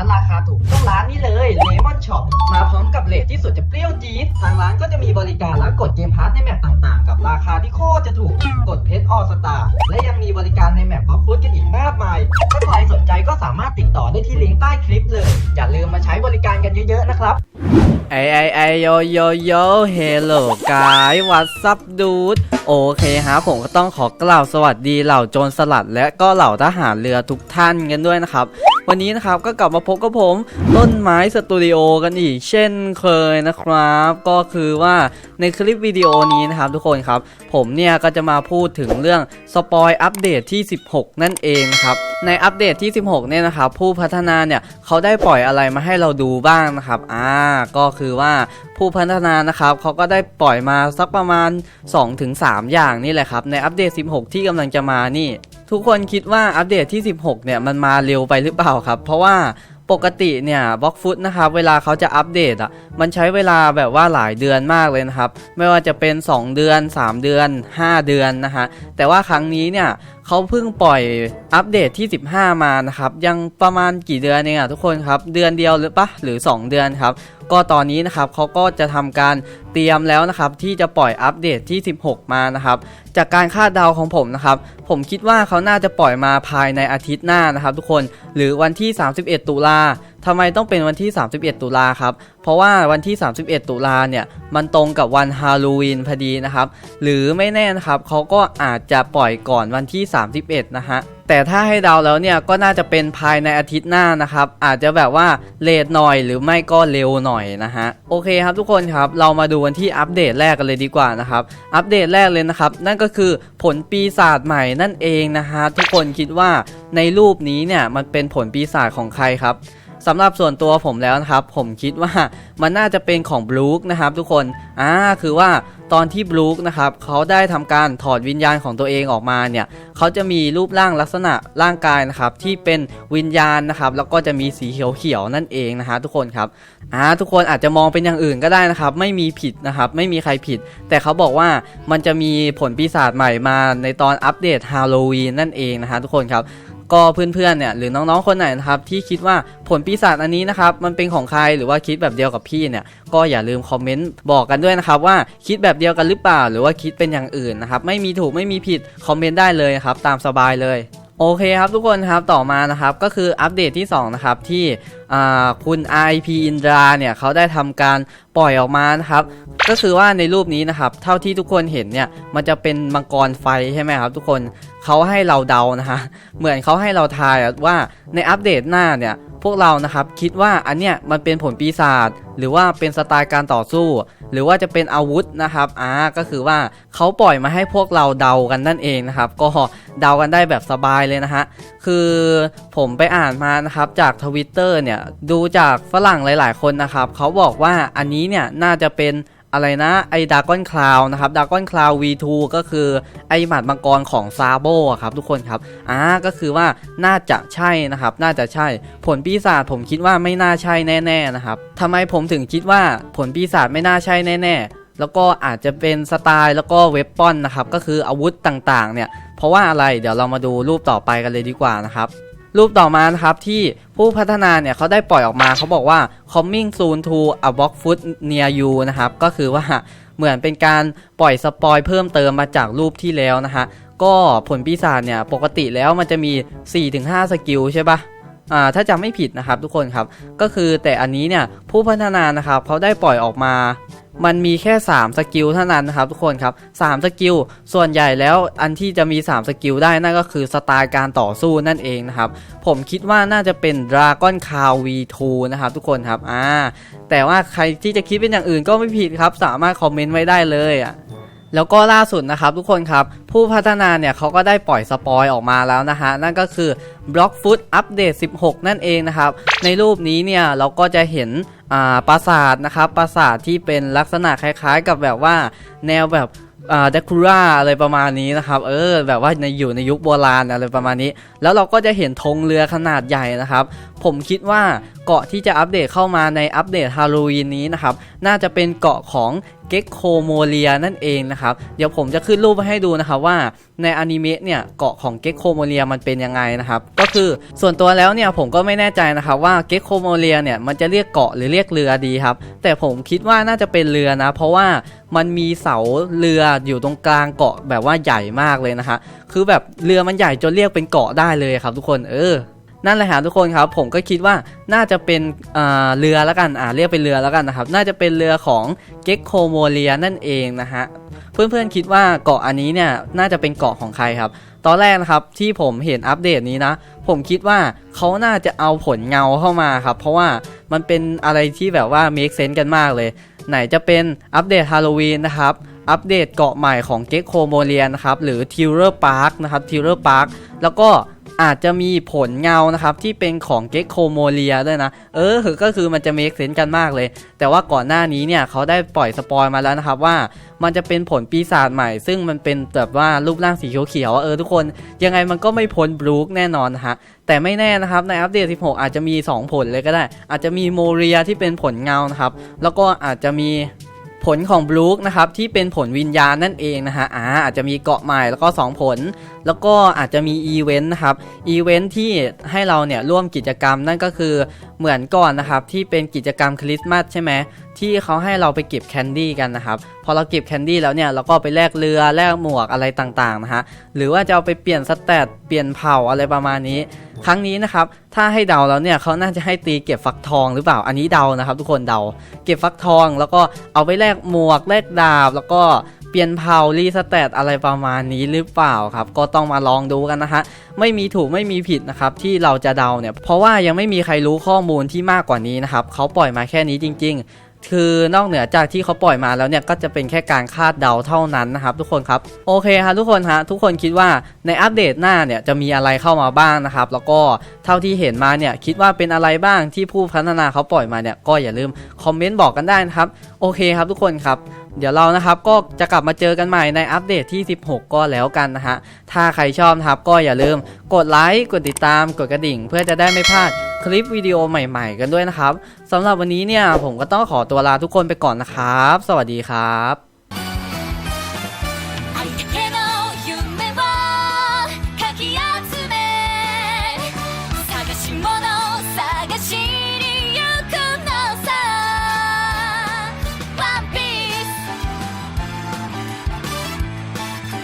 านราคาถูกต้องร้านนี้เลยเลมอนช็อปมาพร้อมกับเลทที่สุดจะเปรี้ยวจี๊ดทางร้านก็จะมีบริการรับกดเกมพาร์ทในแมปต่างๆ กับราค ออสตาและยังมีบริการในแมปบล็อกฟุตกันอีกมากมาย ถ้าใครสนใจก็สามารถติดต่อได้ที่ลิงก์ใต้คลิปเลย อย่าลืมมาใช้บริการกันเยอะๆนะครับ ไอไอไอโยโยโยเฮลโลกายวัดซับดูดโอเคฮะผมก็ต้องขอกล่าวสวัสดีเหล่าโจรสลัด และก็เหล่าทหารเรือทุกท่านกันด้วยนะครับ วันนี้นะครับก็กลับมาพบกับผมต้นไม้สตูดิโอกันอีกเช่นเคยนะครับ ก็คือว่าในคลิปวิดีโอนี้นะครับทุกคนครับ ผมเนี่ยก็จะมาพูดถึงเรื่องสปอยอัปเดตที่ 16 นั่นเองนะครับในอัปเดตที่ 16 เนี่ยนะครับผู้พัฒนาเนี่ยเขาได้ปล่อยอะไรมาให้เราดูบ้างนะครับอ่าก็คือว่าผู้พัฒนานะครับเขาก็ได้ปล่อยมาสักประมาณ 2-3 อย่างนี่แหละครับในอัปเดต 16 ที่กำลังจะมานี่ ทุกคนคิดว่าอัปเดตที่ 16 เนี่ยมันมาเร็วไปหรือเปล่าครับ เพราะว่า ปกติเนี่ยบล็อกฟุตนะครับเวลาเขาจะอัปเดตอะมันใช้เวลาแบบว่าหลายเดือนมากเลยนะครับ ไม่ว่าจะเป็น 2 เดือน 3 เดือน 5 เดือนนะฮะแต่ว่าครั้งนี้เนี่ย เขาเพิ่งปล่อยอัปเดตที่ 15 มานะครับ ยังประมาณกี่เดือนเองอะทุกคนครับ เดือนเดียวหรือปะหรือ 2 เดือนครับ ก็ตอนนี้นะครับเขาก็จะทำการเตรียมแล้วนะครับ ที่จะปล่อยอัปเดตที่ 16 มานะครับ จากการคาดเดาของผมนะครับ ผมคิดว่าเขาน่าจะปล่อยมาภายในอาทิตย์หน้านะครับ ทุกคนหรือวันที่ 31 ตุลา ทำไมต้องเป็นวันที่ 31 ตุลาครับ เพราะว่าวันที่ 31 ตุลาเนี่ย มันตรงกับวันฮาโลวีนพอดีนะครับ หรือไม่แน่นะครับเขาก็อาจจะปล่อยก่อนวันที่ 31 นะฮะ แต่ถ้าให้เดาแล้วเนี่ย ก็น่าจะเป็นภายในอาทิตย์หน้านะครับ อาจจะแบบว่าเลทหน่อยหรือไม่ก็เร็วหน่อยนะฮะ โอเคครับทุกคนครับ เรามาดูกันที่อัปเดตแรกกันเลยดีกว่านะครับ อัปเดตแรกเลยนะครับ นั่นก็คือผลปีศาจใหม่นั่นเองนะฮะ ทุกคนคิดว่าในรูปนี้เนี่ยมันเป็นผลปีศาจของใครครับ สำหรับส่วนตัวผมแล้วนะครับ ผมคิดว่ามันน่าจะเป็นของบลูคนะครับทุกคนอ่าคือว่าตอนที่บลูคนะครับเขาได้ทำการถอดวิญญาณของตัวเองออกมาเนี่ยเขาจะมีรูปร่างลักษณะร่างกายนะครับที่เป็นวิญญาณนะครับแล้วก็จะมีสีเขียวๆนั่นเองนะฮะทุกคนครับอ่าทุกคนอาจจะมองเป็นอย่างอื่นก็ได้นะครับไม่มีผิดนะครับไม่มีใครผิด แต่เขาบอกว่ามันจะมีผลปีศาจใหม่มาในตอนอัปเดตฮาโลวีนนั่นเองนะฮะทุกคนครับ ก็เพื่อนๆเนี่ยหรือน้องๆคนไหนนะครับที่คิดว่าผลปีศาจอันนี้นะครับมันเป็นของใครหรือว่าคิดแบบเดียวกับพี่เนี่ยก็อย่าลืมคอมเมนต์บอกกันด้วยนะครับว่าคิดแบบเดียวกันหรือเปล่า หรือว่าคิดเป็นอย่างอื่นนะครับไม่มีถูกไม่มีผิดคอมเมนต์ได้เลยครับตามสบายเลยโอเคครับทุกคนครับต่อมานะครับก็คืออัปเดตที่2นะครับที่คุณ IP อินดราเนี่ยเขาได้ทำการปล่อยออกมานะครับก็คือว่าในรูปนี้นะครับเท่าที่ทุกคนเห็นเนี่ยมันจะเป็นมังกรไฟใช่ไหมครับทุกคน เขาให้เราเดานะฮะเหมือนเขาให้เราทายว่าในอัปเดตหน้าเนี่ยพวกเรานะครับคิดว่าอันเนี้ยมันเป็นผลปีศาจหรือว่าเป็นสไตล์การต่อสู้ หรือว่าจะเป็นอาวุธนะครับอ่าก็คือว่าเขาปล่อยมาให้พวกเราเดากันนั่นเองนะครับ ก็เดากันได้แบบสบายเลยนะฮะคือผมไปอ่านมานะครับจากทวิตเตอร์เนี่ยดูจากฝรั่งหลาย ๆ คนนะครับเขาบอกว่าอันนี้เนี่ยน่าจะเป็น อะไรนะไอ้ดากอนคลาวนะครับดากอนคลาว V2 ก็คือไอหมัดมังกรของซาโบครับทุกคนครับอ่าก็คือว่าน่าจะใช่นะครับ น่าจะใช่ ผลปีศาจผมคิดว่าไม่น่าใช่แน่ ๆนะครับทำไมผมถึงคิดว่าผลปีศาจไม่น่าใช่แน่ๆ แล้วก็อาจจะเป็นสไตล์แล้วก็เวปปอนนะครับก็คืออาวุธต่างๆเนี่ยเพราะว่าอะไรเดี๋ยวเรามาดูรูปต่อไปกันเลยดีกว่านะครับ รูปต่อมานะครับที่ผู้พัฒนาเนี่ยเขาได้ปล่อยออกมาเขาบอกว่า coming soon to a box foot near you นะครับก็คือว่าเหมือนเป็นการปล่อยสปอยเพิ่มเติมมาจากรูปที่แล้วนะฮะก็ผลปีศาจเนี่ยปกติแล้วมันจะมี 4-5 สกิลใช่ปะอ่าถ้าจำไม่ผิดนะครับทุกคนครับก็คือแต่อันนี้เนี่ยผู้พัฒนานะครับเขาได้ปล่อยออกมา มันมีแค่ 3 สกิลเท่านั้นนะครับทุกคนครับ3สกิลส่วนใหญ่แล้วอันที่จะมี 3 สกิลได้นั่นก็คือสไตล์การต่อสู้นั่นเองนะครับ ผมคิดว่าน่าจะเป็น Dragon c a r V2 นะครับทุกคนครับอ่าแต่ว่าใครที่จะคิดเป็นอย่างอื่นก็ไม่ผิดครับ สามารถคอมเมนต์ไว้ได้เลยอะ แล้วก็ล่าสุดนะครับทุกคนครับ ผู้พัฒนาเนี่ยเขาก็ได้ปล่อยสปอยออกมาแล้วนะฮะ นั่นก็คือ Blockfoot Update 16 นั่นเองนะครับ ในรูปนี้เนี่ยเราก็จะเห็นอาปราสาทนะครับปราสาทที่เป็นลักษณะคล้ายๆ กับแบบว่าแนวแบบ อ่าเดคูร่าอะไรประมาณนี้นะครับ เออ แบบว่าในอยู่ในยุคโบราณอะไรประมาณนี้ แล้วเราก็จะเห็นธงเรือขนาดใหญ่นะครับ ผมคิดว่าเกาะที่จะอัปเดตเข้ามาในอัปเดตฮาโลวีนนี้นะครับ น่าจะเป็นเกาะของเก็กโคโมเลียนั่นเองนะครับ เดี๋ยวผมจะขึ้นรูปให้ดูนะครับว่าในอนิเมะเนี่ยเกาะของเก็กโคโมเลียมันเป็นยังไงนะครับ ก็คือส่วนตัวแล้วเนี่ยผมก็ไม่แน่ใจนะครับว่าเก็กโคโมเลียเนี่ยมันจะเรียกเกาะหรือเรียกเรือดีครับ แต่ผมคิดว่าน่าจะเป็นเรือนะ เพราะว่า มันมีเสาเรืออยู่ตรงกลางเกาะแบบว่าใหญ่มากเลยนะฮะคือแบบเรือมันใหญ่จนเรียกเป็นเกาะได้เลยครับ ทุกคนเออนั่นแหละฮะทุกคนครับผมก็คิดว่าน่าจะเป็นอ่าเรือแล้วกันอ่าเรียกเป็นเรือแล้วกันนะครับ น่าจะเป็นเรือของเก็กโคโมเลียนั่นเองนะฮะเพื่อนๆคิดว่าเกาะอันนี้เนี่ยน่าจะเป็นเกาะของใครครับ ตอนแรกนะครับที่ผมเห็นอัปเดตนี้นะ ผมคิดว่าเขาน่าจะเอาผลเงาเข้ามาครับ เพราะว่ามันเป็นอะไรที่แบบว่า make sense กันมากเลย ไหนจะเป็นอัปเดตฮาโลวีนนะครับ อัปเดตเกาะใหม่ของเก็กโคโมเลียนะครับ หรือทิวเลอร์พาร์คนะครับทิวเลอร์พาร์คแล้วก็ อาจจะมีผลเงานะครับที่เป็นของเก็กโคโมเลียด้วยนะ เออก็คือมันจะ make sense กันมากเลย แต่ว่าก่อนหน้านี้เนี่ยเขาได้ปล่อยสปอยมาแล้วนะครับว่ามันจะเป็นผลปีศาจใหม่ ซึ่งมันเป็นแบบว่ารูปร่างสีเขียวๆเออทุกคนยังไงมันก็ไม่พ้นบรูคแน่นอนนะฮะแต่ไม่แน่นะครับในอัปเดต 16 อาจจะมี 2 ผลเลยก็ได้ อาจจะมีโมเรียที่เป็นผลเงานะครับแล้วก็อาจจะมี ผลของบลูคนะครับที่เป็นผลวิญญาณนั่นเองนะฮะอาอาจจะมีเกาะใหม่แล้วก็ 2 ผล แล้วก็อาจจะมีอีเวนต์นะครับอีเวนต์ที่ให้เราเนี่ยร่วมกิจกรรมนั่นก็คือเหมือนก่อนนะครับที่เป็นกิจกรรมคริสต์มาสใช่ไหมที่เขาให้เราไปเก็บแคนดี้กันนะครับ อเราเก็บแคนดี้แล้วเนี่ยเราก็ไปแลกเรือแลกหมวกอะไรต่างๆนะฮะหรือว่าจะเอาไปเปลี่ยนสแตทเปลี่ยนเผ่าอะไรประมาณนี้ ครั้งนี้นะครับถ้าให้เดาแล้วเนี่ยเขาน่าจะให้ตีเก็บฟักทองหรือเปล่าอันนี้เดานะครับ ทุกคนเดา เก็บฟักทองแล้วก็เอาไปแลกหมวกแลกดาบแล้วก็เปลี่ยนเผ่ารีสแตทอะไรประมาณนี้หรือเปล่าครับ ก็ต้องมาลองดูกันนะฮะ ไม่มีถูกไม่มีผิดนะครับที่เราจะเดาเนี่ย เพราะว่ายังไม่มีใครรู้ข้อมูลที่มากกว่านี้นะครับเขาปล่อยมาแค่นี้จริง ๆ คือนอกเหนือจากที่เขาปล่อยมาแล้วเนี่ยก็จะเป็นแค่การคาดเดาเท่านั้นนะครับ ทุกคนครับโอเคครับทุกคนฮะทุกคนคิดว่าในอัปเดตหน้าเนี่ยจะมีอะไรเข้ามาบ้างนะครับ แล้วก็เท่าที่เห็นมาเนี่ยคิดว่าเป็นอะไรบ้างที่ผู้พัฒนาเขาปล่อยมาเนี่ยก็อย่าลืมคอมเมนต์บอกกันได้นะครับโอเคครับทุกคนครับเดี๋ยวเรานะครับก็จะกลับมาเจอกันใหม่ในอัปเดตที่ 16 ก็แล้วกันนะฮะถ้าใครชอบนะครับก็อย่าลืมกดไลค์กดติดตามกดกระดิ่ง เพื่อจะได้ไม่พลาด คลิปวิดีโอใหม่ ๆ กันด้วยนะครับสำหรับวันนี้เนี่ยผมก็ต้องขอตัวลาทุกคนไปก่อนนะครับ สวัสดีครับ